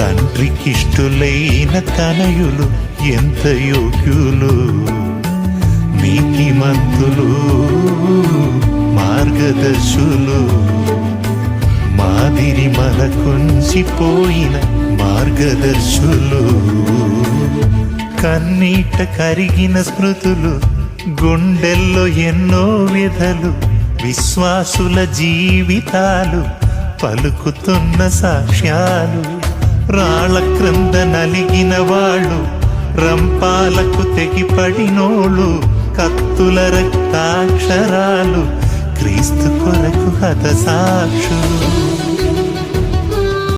తండ్రికిష్టులైన తనయులు ఎంత యోగ్యులు? నీతిమంతులు మార్గదర్శులు. మాదిరి మలకొంచిపోయిన మార్గదర్శులు. కన్నీట కరిగిన స్మృతులు గుండెల్లో ఎన్నో విధలు విశ్వాసుల జీవితాలు పలుకుతున్న సాక్ష్యాలు. రాళ్ళ క్రింద నలిగిన వాళ్ళు రంపాలకు తెగిపడినోళ్ళు కత్తుల రక్తాక్షరాలు క్రీస్తు కొరకు హత సాక్షులు